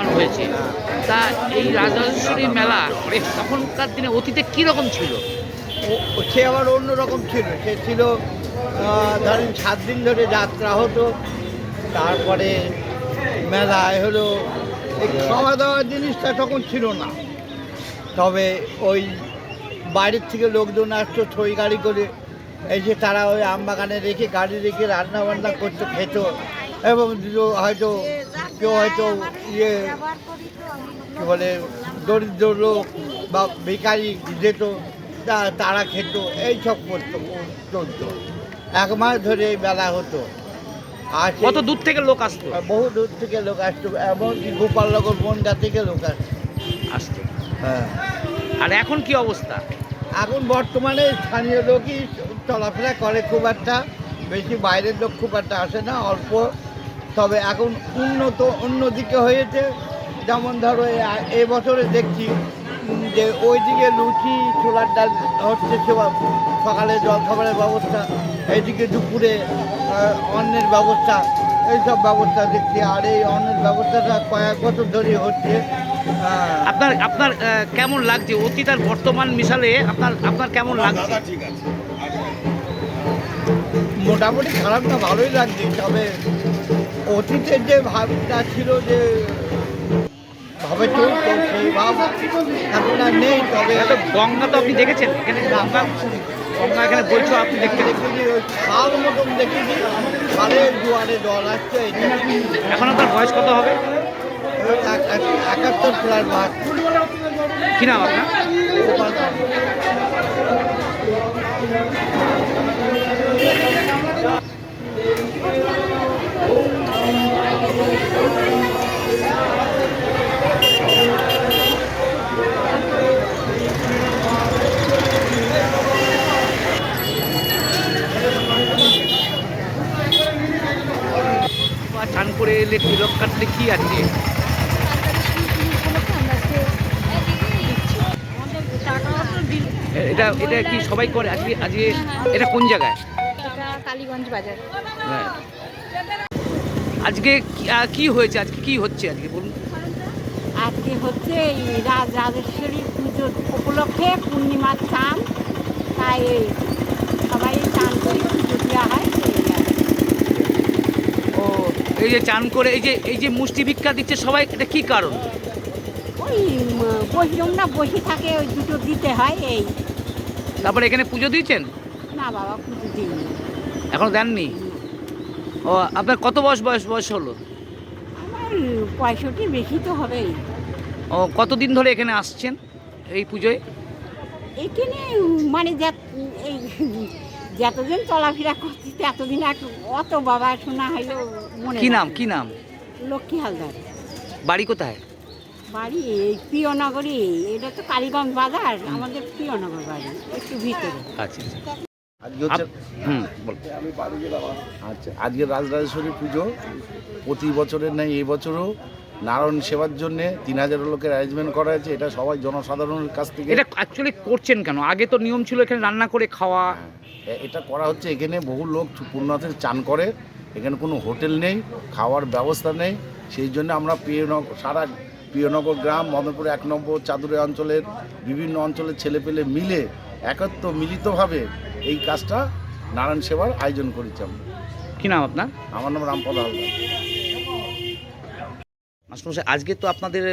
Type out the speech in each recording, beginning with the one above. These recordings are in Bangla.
লাগানো হয়েছে। তা এই রাজরাজেশ্বরী মেলা মানে তখনকার দিনে অতীতে কীরকম ছিল? সে আবার অন্যরকম ছিল। সে ছিল ধরেন সাত দিন ধরে যাত্রা হতো, তারপরে মেলায় হলো, এই খাওয়া দাওয়ার জিনিসটা তখন ছিল না। তবে ওই বাইরের থেকে লোকজন আসতো ছই গাড়ি করে এসে তারা ওই আমবাগানে রেখে গাড়ি রেখে রান্না বান্না করতো, খেত, এবং হয়তো কেউ হয়তো ইয়ে কী বলে দরিদ্র লোক বা বেকারি যেত তা- তারা খেত এইসব করতো চলতো। এক মাস ধরে এই মেলা হতো। আর কত দূর থেকে লোক আসতো? বহু দূর থেকে লোক আসতো এমনকি গোপালনগর বনগা থেকে লোক আসতো। আসতো। হ্যাঁ। আর এখন কি অবস্থা? এখন বর্তমানে স্থানীয় লোকই চলাফেরা করে খুব একটা বেশি বাইরের লোক খুব একটা আসে না অল্প তবে এখন উন্নত অন্যদিকে হয়েছে। যেমন ধরো এ- এ বছরে দেখছি যে ওই দিকে লুচি ছোলার ডাল হচ্ছে সেবা- সকালে জলখাবারের ব্যবস্থা এইদিকে দুপুরে অন্নের ব্যবস্থা এইসব ব্যবস্থা দেখছি। আর এই অন্নের ব্যবস্থাটা কয়েক বছর ধরে হচ্ছে আপনার আপনার কেমন লাগছে? অতীত আর বর্তমান মিশালে আপনার আপনার কেমন লাগছে? মোটামুটি খারাপ না ভালোই লাগছে তবে অতীতের যে ভাবটা ছিল যে ভাবে চলতো সেই ভাব এখন আর নেই তবে গঙ্গা তো আপনি দেখেছেন? এখানে গঙ্গা গঙ্গা এখানে বলছো আপনি দেখতে দেখেছি ওই খাল মতন দেখেছি খালের দুয়ারে জল আসছে এখন আপনার বয়স কত হবে? একাত্তর প্লাস মাঠ কি নাম আপনার? বা চান করে এলে তিলক কাটলে কি আছে? এটা এটা কি সবাই করে? আজকে আজকে এটা কোন জায়গায়? কালীগঞ্জ বাজার। হ্যাঁ। আজকে কি- হয়েছে? আজকে কি হচ্ছে আজকে বলুন? আজকে হচ্ছে এই রাজ রাজেশ্বরী পুজোর উপলক্ষে পূর্ণিমার চান। তাই সবাই চান করে পুজো দেওয়া হয়। ও এই যে চান করে এই যে এই যে মুষ্টি ভিক্ষা দিচ্ছে সবাই এটা কী কারণ? ওই বসলাম না বসে থাকে ওই দুটো দিতে হয় এই। তারপরে এখানে পুজো দিয়েছেন? না বাবা পুজো দিইনি। এখনও দেননি? ও আপনার কত বয়স বয়স বয়স হলো? আমার পঁয়ষট্টি বেশি তো হবেই। ও কতদিন ধরে এখানে আসছেন এই পুজোয়? এখানে মানে এই যতদিন চলাফেরা করছি এতদিন এক অত বাবা শোনা হইল মনে কি নাম কি নাম? লক্ষ্মী হালদার। বাড়ি কোথায়? বাড়ি এই প্রিয়নগরী এটা তো কালীগঞ্জ বাজার আমাদের প্রিয়নগর বাড়ি একটু ভিতরে। আচ্ছা আচ্ছা। আজকে হচ্ছে আচ্ছা আজকে রাজরাজেশ্বরী পুজো। প্রতি বছরের নেই এই বছরও নারায়ণ সেবার জন্যে তিন হাজার লোকের অ্যারেঞ্জমেন্ট করা হয়েছে। এটা সবাই জনসাধারণের কাছ থেকে এটা অ্যাকচুয়ালি করছেন কেন? আগে তো নিয়ম ছিল এখানে রান্না করে খাওয়া। এটা করা হচ্ছে এখানে বহু লোক পূর্ণাথের চান করে। এখানে কোনো হোটেল নেই খাওয়ার ব্যবস্থা নেই। সেই জন্য আমরা প্রিয়নগর সারা প্রিয়নগর গ্রাম মদনপুর এক নম্বর চাদুরে অঞ্চলের বিভিন্ন অঞ্চলের ছেলেপেলে মিলে একত্র মিলিতভাবে এই কাজটা নারায়ণ সেবার আয়োজন করেছি আমরা। কি নাম আপনার? আমার নাম রামপদ হালদার। মাস্টারমশাই আজকে তো আপনাদের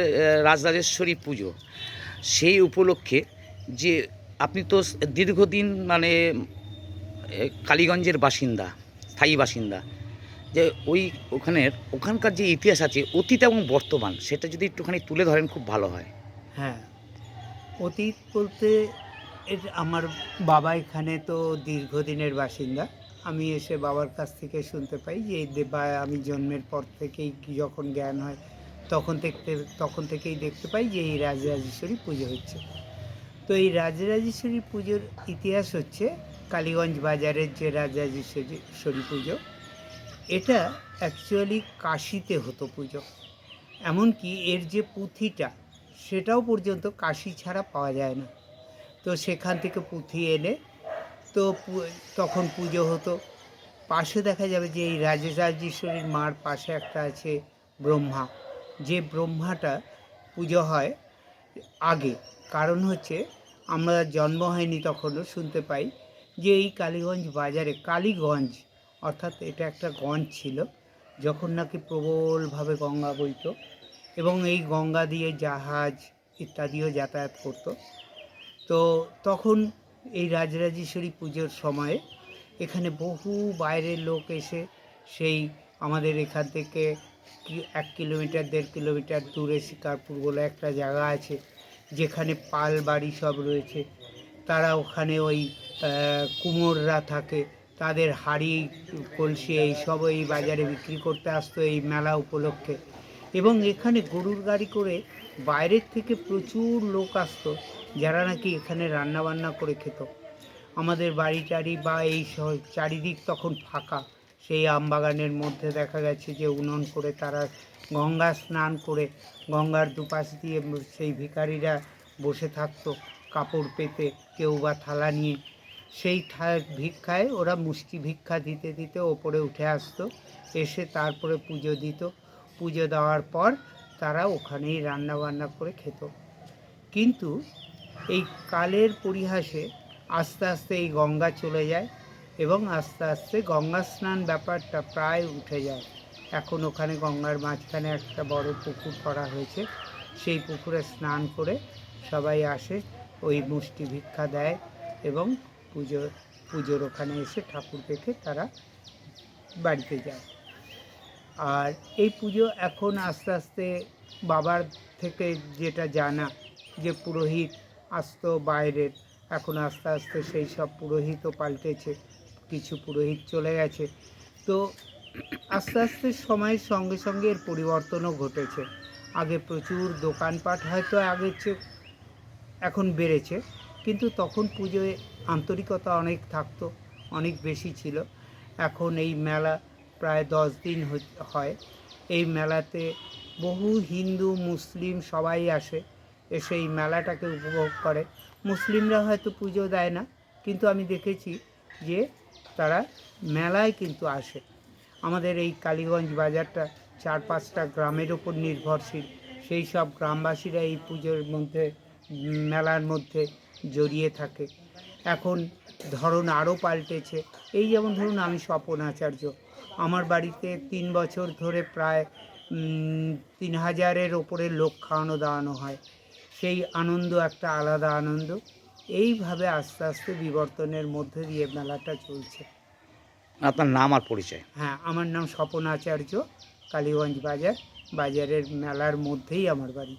রাজরাজেশ্বরী পুজো। সেই উপলক্ষে যে আপনি তো দীর্ঘদিন মানে কালীগঞ্জের বাসিন্দা স্থায়ী বাসিন্দা যে ওই ওখানের ওখানকার যে ইতিহাস আছে অতীত এবং বর্তমান সেটা যদি একটুখানি তুলে ধরেন খুব ভালো হয়। হ্যাঁ। অতীত বলতে এর আমার বাবা এখানে তো দীর্ঘদিনের বাসিন্দা। আমি এসে বাবার কাছ থেকে শুনতে পাই যে বা আমি জন্মের পর থেকেই যখন জ্ঞান হয়, তখন থেকে তখন থেকেই দেখতে পাই যে এই রাজরাজেশ্বরী পুজো হচ্ছে। তো এই রাজরাজেশ্বরী পুজোর ইতিহাস হচ্ছে কালীগঞ্জ বাজারের যে রাজরাজেশ্বরী পুজো, এটা অ্যাকচুয়ালি কাশিতে হতো পুজো। এমনকি এর যে পুঁথিটা, সেটাও পর্যন্ত কাশি ছাড়া পাওয়া যায় না। তো সেখান থেকে পুঁথি এনে তো তখন পুজো হতো। পাশে দেখা যাবে যে এই রাজরাজেশ্বরীর মার পাশে একটা আছে ব্রহ্মা। যে ব্রহ্মাটা পুজো হয় আগে, কারণ হচ্ছে আমরা জন্ম হয়নি তখনও শুনতে পাই যে এই কালীগঞ্জ বাজারে, কালীগঞ্জ অর্থাৎ এটা একটা গঞ্জ ছিল, যখন নাকি প্রবলভাবে গঙ্গা বইত এবং এই গঙ্গা দিয়ে জাহাজ ইত্যাদিও যাতায়াত করত। তো তখন এই রাজরাজেশ্বরী পুজোর সময়ে এখানে বহু বাইরের লোক এসে সেই আমাদের এখান থেকে এক কিলোমিটার, দেড় কিলোমিটার দূরে শিকারপুর বলে একটা জায়গা আছে, যেখানে পাল বাড়ি সব রয়েছে। তারা ওখানে ওই কুমোররা থাকে, তাদের হাড়ি, কলসি এইসব এই বাজারে বিক্রি করতে আসতো এই মেলা উপলক্ষে। এবং এখানে গরুর গাড়ি করে বাইরের থেকে প্রচুর লোক আসতো। যারা নাকি এখানে রান্না বান্না করে খেত। আমাদের বাড়ি টাড়ি বা এই চারিদিক তখন ফাঁকা। সেই আমবাগানের মধ্যে দেখা গেছে যে উনুন করে তারা গঙ্গা স্নান করে গঙ্গার দুপাশ দিয়ে সেই ভিখারিরা বসে থাকতো কাপড় পেতে, কেউ বা থালা নিয়ে। সেই ভিক্ষায় ওরা মুষ্টি ভিক্ষা দিতে দিতে ওপরে উঠে আসতো, এসে তারপরে পুজো দিত। পুজো দেওয়ার পর তারা ওখানেই রান্না বান্না করে খেত। কিন্তু এই কালের পরিহাসে আস্তে আস্তে এই গঙ্গা চলে যায় এবং আস্তে আস্তে গঙ্গা স্নান ব্যাপারটা প্রায় উঠে যায়। এখন ওখানে গঙ্গার মাঝখানে একটা বড় পুকুর করা হয়েছে। সেই পুকুরে স্নান করে সবাই আসে, ওই মুষ্টি ভিক্ষা দেয় এবং পুজো, পুজোর ওখানে এসে ঠাকুর দেখে তারা বাড়িতে যায়। আর এই পুজো এখন আস্তে আস্তে বাবার থেকে যেটা জানা যে পুরোহিত আসতো বাইরের। এখন আস্তে আস্তে সেই সব পুরোহিতও পাল্টেছে, কিছু পুরোহিত চলে গেছে। তো আস্তে আস্তে সময়ের সঙ্গে সঙ্গে এর পরিবর্তনও ঘটেছে। আগে প্রচুর দোকানপাট হয়তো আগের চেয়ে এখন বেড়েছে, কিন্তু তখন পুজোয় আন্তরিকতা অনেক থাকতো, অনেক বেশি ছিল। এখন এই মেলা প্রায় দশ দিন হয়। এই মেলাতে বহু হিন্দু, মুসলিম সবাই আসে। এসে এই মেলাটাকে উপভোগ করে। মুসলিমরা হয়তো পুজো দেয় না, কিন্তু আমি দেখেছি যে তারা মেলায় কিন্তু আসে। আমাদের এই কালীগঞ্জ বাজারটা চার পাঁচটা গ্রামের ওপর নির্ভরশীল। সেই সব গ্রামবাসীরা এই পুজোর মধ্যে, মেলার মধ্যে জড়িয়ে থাকে। এখন ধরন আরও পাল্টেছে। এই যেমন ধরুন আমি স্বপন আচার্য। আমার বাড়িতে তিন বছর ধরে প্রায় তিন হাজারের ওপরে লোক খাওয়ানো দাওয়ানো হয়। সেই আনন্দ একটা আলাদা আনন্দ। এইভাবে আস্তে আস্তে বিবর্তনের মধ্যে দিয়ে মেলাটা চলছে। আপনার নাম আর পরিচয়? হ্যাঁ আমার নাম স্বপন আচার্য কালীগঞ্জ বাজার। বাজারের মেলার মধ্যেই আমার বাড়ি।